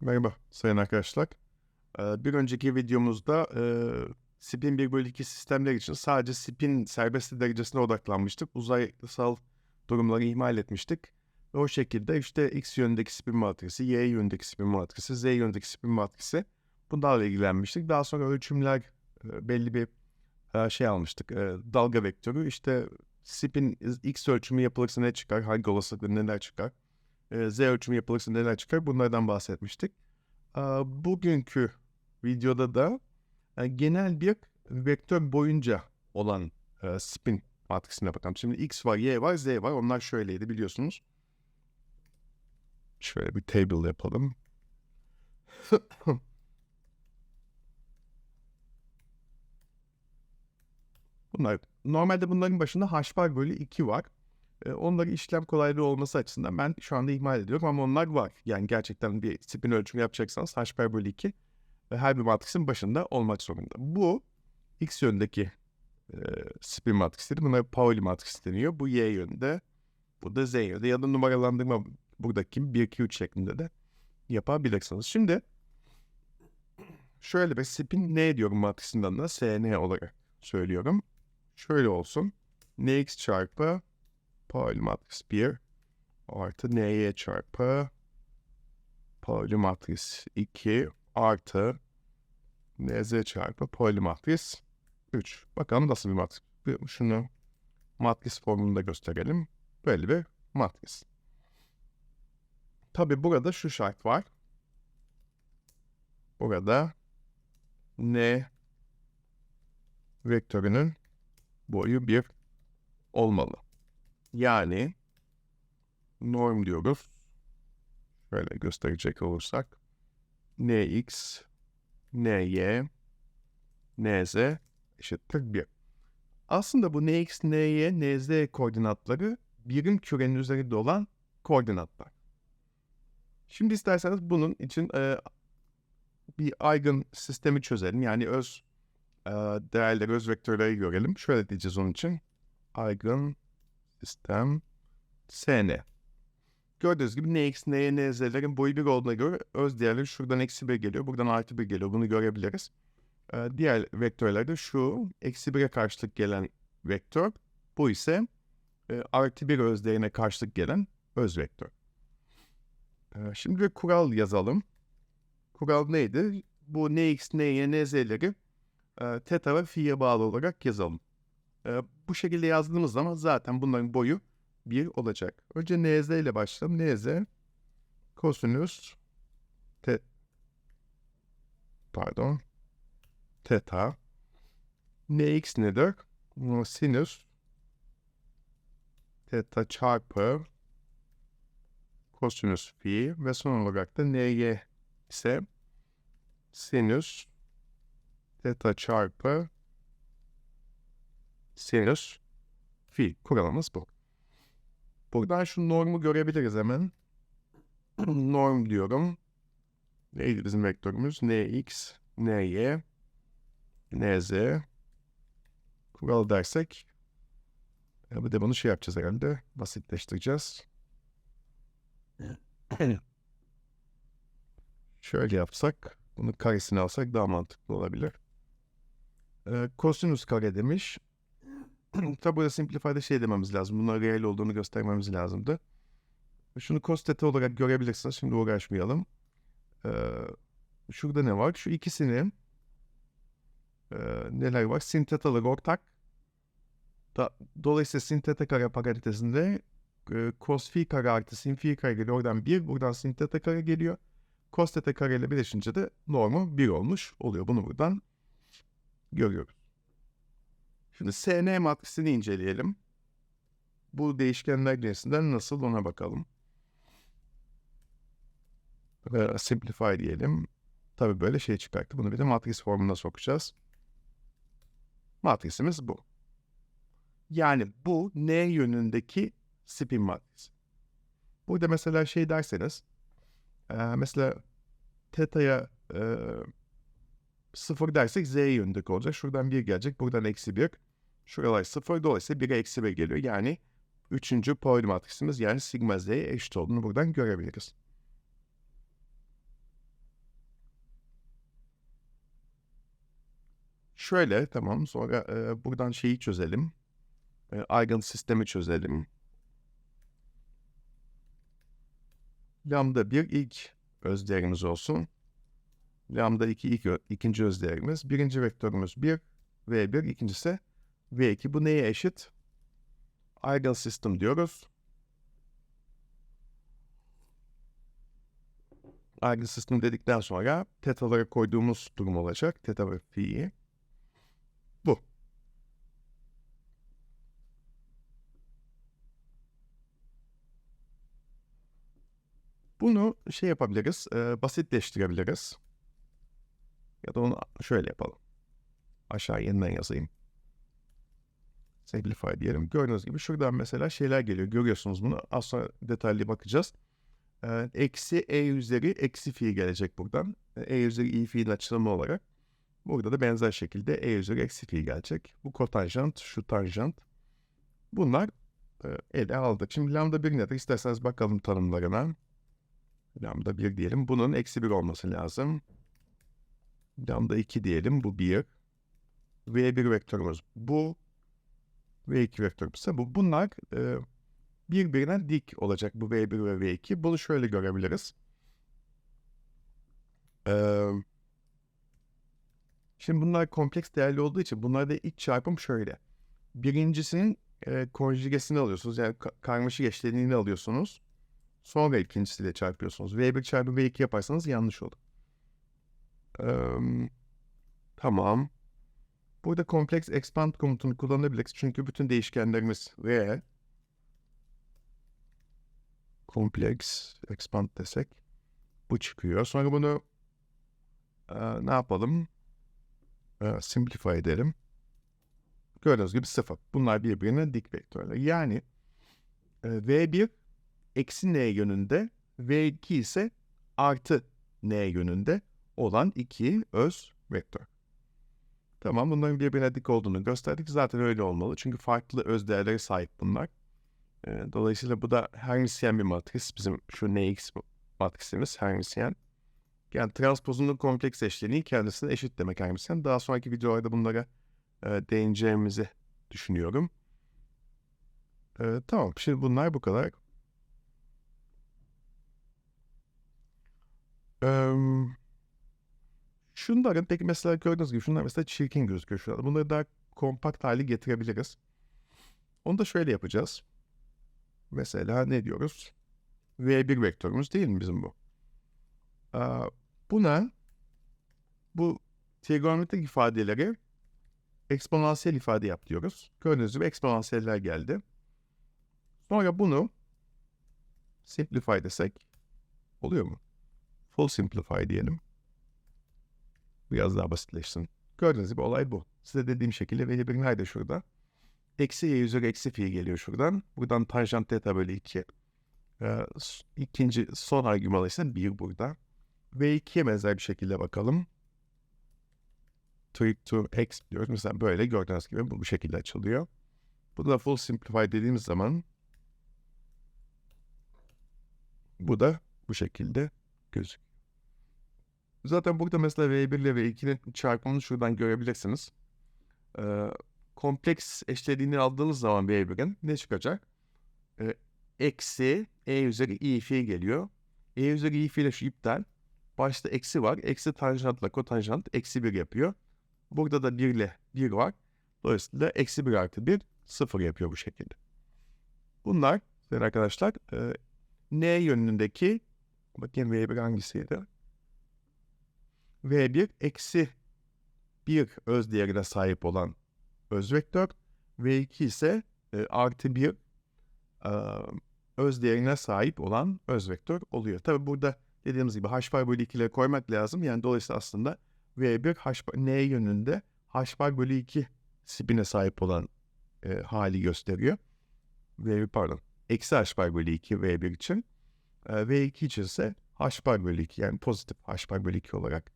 Merhaba sayın arkadaşlar. Ee, Bir önceki videomuzda e, spin 1 bölü 2 sistemler için sadece spin serbestlik derecesine odaklanmıştık. Uzaysal durumları ihmal etmiştik. Ve o şekilde işte x yönündeki spin matrisi, y yönündeki spin matrisi, z yönündeki spin matrisi bunlarla ilgilenmiştik. Daha sonra ölçümler e, belli bir e, şey almıştık. Dalga vektörü işte spin x ölçümü yapılırsa ne çıkar, hangi olasılıkla neler çıkar, z ölçümü yapılırsa neler çıkar bunlardan bahsetmiştik. Bugünkü videoda da genel bir vektör boyunca olan spin matrisine bakalım. Şimdi x var, y var, z var. Onlar şöyleydi biliyorsunuz. Şöyle bir table yapalım. Bunlar normalde bunların başında h bar bölü 2 var. Onları işlem kolaylığı olması açısından ben şu anda ihmal ediyorum ama onlar var. Yani gerçekten bir spin ölçümü yapacaksanız h bölü 2 ve her bir matrisin başında olmak zorunda. Bu x yönündeki spin matrisleri. Buna Pauli matrisi deniyor. Bu y yönünde. Bu da z yönünde. Ya da numaralandırma buradaki 1, 2, 3 şeklinde de yapabilirsiniz. Şimdi şöyle bir spin ne diyorum matrisinden de sn olarak söylüyorum. Şöyle olsun. nx çarpı Pauli matris 1 artı ny çarpı Pauli matris 2 artı nz çarpı Pauli matris 3. Bakalım nasıl bir matris. Şunu matris formunda gösterelim. Böyle bir matris. Tabi burada şu şart var. Burada n vektörünün boyu 1 olmalı. Yani norm diyoruz. Şöyle gösterecek olursak nx, ny, nz eşittir 1. Aslında bu nx, ny, nz koordinatları birim kürenin üzerinde olan koordinatlar. Şimdi isterseniz bunun için e, bir eigen sistemi çözelim. Yani öz e, değerleri, öz vektörleri görelim. Şöyle diyeceğiz onun için. Eigen sistem sn. Gördüğünüz gibi nx, ny, nz'lerin boyu 1 olduğuna göre öz değerleri şuradan eksi 1 geliyor. Buradan artı 1 geliyor. Bunu görebiliriz. Ee, diğer vektörlerde şu eksi 1'e karşılık gelen vektör. Bu ise e, artı 1 öz değerine karşılık gelen öz vektör. Ee, şimdi bir kural yazalım. Kural neydi? Bu nx, ny, nz'leri e, theta ve fi'ye bağlı olarak yazalım. Bu şekilde yazdığımız zaman zaten bunların boyu 1 olacak. Önce nz ile başlayalım. nz kosinüs te pardon theta nx nedir? Sinüs theta çarpı kosinüs fi ve son olarak da ny ise sinüs theta çarpı sinüs fi. Kuralımız bu. Buradan şu normu görebiliriz hemen. Norm diyorum. Neydi bizim vektörümüz? nx, ny, nz. Kural dersek. Ya bir de bunu şey yapacağız herhalde. Basitleştireceğiz. Şöyle yapsak. Bunu karesini alsak daha mantıklı olabilir. Ee, kosinüs kare demiş. Tabi burada simplify'da şey dememiz lazım. Bunun reel olduğunu göstermemiz lazımdı. Şunu cos theta olarak görebilirsiniz. Şimdi uğraşmayalım. Ee, şurada ne var? Şu ikisini e, neler var? Sin thetalar ortak. Da, dolayısıyla sin theta kare parentezinde e, cos phi kare artı sin phi kare geliyor. Oradan 1, buradan sin theta kare geliyor. Cos theta kare ile birleşince de normu 1 olmuş oluyor. Bunu buradan görüyoruz. Şimdi SN matrisini inceleyelim. Bu değişkenler cinsinden nasıl ona bakalım. Simplify diyelim. Tabii böyle şey çıkarttı. Bunu bir de matris formuna sokacağız. Matrisimiz bu. Yani bu N yönündeki spin matrisi. Burada mesela şey derseniz e, mesela teta'ya e, 0 dersek z yönündeki olacak. Şuradan 1 gelecek. Buradan eksi 1. Şuralar 0 dolayısıyla 1'e eksi 1 geliyor. Yani üçüncü Pauli matrisimiz yani sigma z'ye eşit olduğunu buradan görebiliriz. Şöyle tamam sonra e, buradan şeyi çözelim. E, ayrıntı sistemi çözelim. Lambda 1 ilk özdeğerimiz olsun. Lambda 2 ilk, ikinci özdeğerimiz. Birinci vektörümüz 1, V1 ikincisi V2. Bu neye eşit? Eigen system diyoruz. Eigen system dedikten sonra tetalara koyduğumuz durum olacak. Teta ve fi'yi. Bu. Bunu şey yapabiliriz, e, basitleştirebiliriz. Ya da onu şöyle yapalım. Aşağı yeniden yazayım. Simplify diyelim. Gördüğünüz gibi şuradan mesela şeyler geliyor. Görüyorsunuz bunu. Az sonra detaylı bakacağız. E, eksi e üzeri eksi fi gelecek buradan. E üzeri i fi'nin açılımı olarak. Burada da benzer şekilde e üzeri eksi fi gelecek. Bu kotanjant, şu tanjant. Bunlar e, ele aldık. Şimdi lambda 1 nedir? İsterseniz bakalım tanımlarına. Lambda 1 diyelim. Bunun eksi 1 olması lazım. Lambda 2 diyelim. Bu 1. V1 vektörümüz bu. V2 vektörümüz ise bu. Bunlar e, birbirine dik olacak bu V1 ve V2. Bunu şöyle görebiliriz. Eee Şimdi bunlar kompleks değerli olduğu için bunlarda iç çarpım şöyle. Birincisinin e, konjugesini alıyorsunuz. Yani ka- karmaşık eşleniğini alıyorsunuz. Sonra ikincisiyle çarpıyorsunuz. V1 çarpı V2 yaparsanız yanlış olur. Eee, tamam. Burada kompleks expand komutunu kullanabiliriz. Çünkü bütün değişkenlerimiz reel. Kompleks expand desek bu çıkıyor. Sonra bunu e, ne yapalım? e, simplify edelim. Gördüğünüz gibi sıfır. Bunlar birbirine dik vektörler. Yani e, V1 eksi n yönünde, V2 ise artı n yönünde olan iki öz vektör. Tamam bunların birbirine dik olduğunu gösterdik. Zaten öyle olmalı. Çünkü farklı öz değerlere sahip bunlar. E, dolayısıyla bu da Hermitian bir matris. Bizim şu Nx matrisimiz Hermitian. Yani transpozunun kompleks eşleniği kendisine eşit demek Hermitian. Daha sonraki videolarda bunlara e, değineceğimizi düşünüyorum. E, tamam şimdi bunlar bu kadar. Eee şunların peki mesela gördüğünüz gibi şunlar mesela çirkin gözüküyor şu anda. Bunları daha kompakt hale getirebiliriz. Onu da şöyle yapacağız. Mesela ne diyoruz? V1 vektörümüz değil mi bizim bu? Aa, buna bu trigonometrik ifadeleri eksponansiyel ifade yap diyoruz. Gördüğünüz gibi eksponansiyeller geldi. Sonra bunu simplify desek oluyor mu? Full simplify diyelim. Biraz daha basitleşsin. Gördüğünüz gibi olay bu. Size dediğim şekilde veri bir nerede şurada? Eksi y üzeri eksi fi geliyor şuradan. Buradan tanjant theta bölü 2. Ee, ikinci son argümanı ise 1 burada. Ve 2'ye benzer bir şekilde bakalım. Trip to x diyoruz. Mesela böyle gördüğünüz gibi bu, bu şekilde açılıyor. Bu da full simplify dediğimiz zaman bu da bu şekilde gözüküyor. Zaten burada mesela V1 ile V2'nin çarpımını şuradan görebilirsiniz. Ee, kompleks eşlediğini aldığınız zaman V1'in ne çıkacak? Ee, eksi E üzeri i fi geliyor. E üzeri i fi ile şu iptal. Başta eksi var. Eksi tanjantla kotanjant eksi 1 yapıyor. Burada da 1 ile 1 var. Dolayısıyla eksi 1 artı 1 0 yapıyor bu şekilde. Bunlar arkadaşlar e, n yönündeki bakayım V1 hangisiydi? V1 eksi 1 öz değerine sahip olan öz vektör. V2 ise e, artı 1 e, öz değerine sahip olan öz vektör oluyor. Tabi burada dediğimiz gibi h bölü 2 ile koymak lazım. Yani dolayısıyla aslında V1 h n yönünde h bölü 2 spine sahip olan e, hali gösteriyor. V1 pardon. Eksi h bölü 2 V1 için. E, V2 için ise h bölü 2 yani pozitif h bölü 2 olarak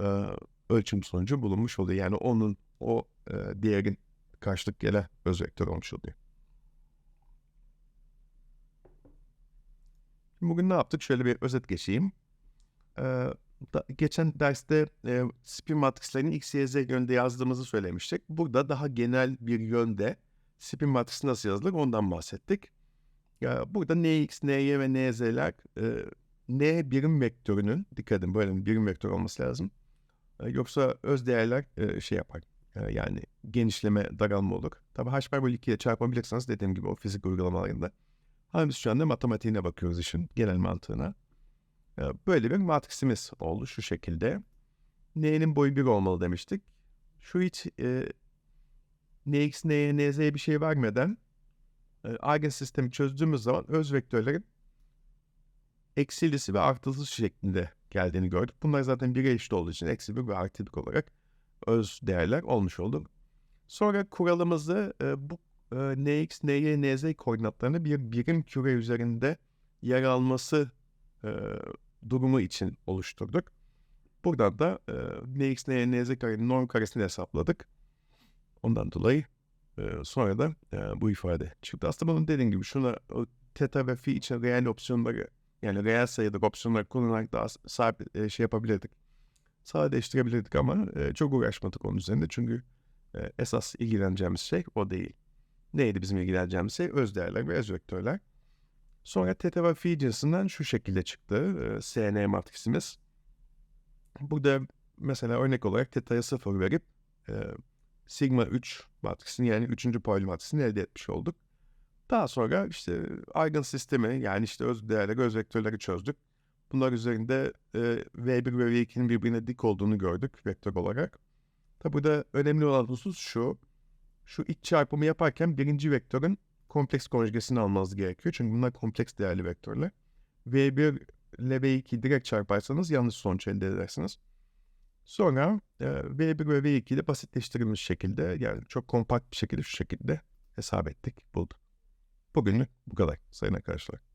e, ölçüm sonucu bulunmuş oluyor. Yani onun o e, değerin karşılık gelen öz vektör olmuş oluyor. Bugün ne yaptık? Şöyle bir özet geçeyim. Ee, da- geçen derste e, spin matrislerini x, y, z yönde yazdığımızı söylemiştik. Burada daha genel bir yönde spin matrisi nasıl yazılır ondan bahsettik. Ya burada nx, ny ve nz'ler e, n birim vektörünün, dikkat edin böyle bir birim vektör olması lazım. Yoksa öz değerler şey yapar. Yani genişleme, daralma olur. Tabii h bar bölü 2 ile çarpabilirsiniz dediğim gibi o fizik uygulamalarında. Ama biz şu anda matematiğine bakıyoruz işin genel mantığına. Böyle bir matrisimiz oldu şu şekilde. N'nin boyu 1 olmalı demiştik. Şu hiç e, nx, ny, nz'ye bir şey vermeden e, eigen sistemi çözdüğümüz zaman öz vektörlerin eksilisi ve artılısı şeklinde geldiğini gördük. Bunlar zaten 1'e eşit olduğu için eksi 1 ve artı 1 olarak öz değerler olmuş oldu. Sonra kuralımızı e, bu e, nx, ny, nz koordinatlarını bir birim küre üzerinde yer alması e, durumu için oluşturduk. Buradan da e, nx, ny, nz karenin norm karesini hesapladık. Ondan dolayı e, sonra da e, bu ifade çıktı. Aslında bunun dediğim gibi şuna o teta ve fi için reel opsiyonları yani reel sayıdaki opsiyonları kullanarak daha sahip e, şey yapabilirdik. Sadeleştirebilirdik ama e, çok uğraşmadık onun üzerinde çünkü e, esas ilgileneceğimiz şey o değil. Neydi bizim ilgileneceğimiz şey? Öz değerler ve öz vektörler. Sonra teta ve fi cinsinden şu şekilde çıktı e, SN matrisimiz. Burada mesela örnek olarak teta'ya 0 verip e, sigma 3 matrisini yani 3. poli matrisini elde etmiş olduk. Daha sonra işte eigen sistemi yani işte öz değerleri, öz vektörleri çözdük. Bunlar üzerinde e, V1 ve V2'nin birbirine dik olduğunu gördük vektör olarak. Tabi burada önemli olan husus şu. Şu iç çarpımı yaparken birinci vektörün kompleks konjugesini almanız gerekiyor. Çünkü bunlar kompleks değerli vektörler. V1 ile V2 direkt çarparsanız yanlış sonuç elde edersiniz. Sonra e, V1 ve V2 ile basitleştirilmiş şekilde yani çok kompakt bir şekilde şu şekilde hesap ettik, bulduk. Bugünlük bu kadar sayın arkadaşlar.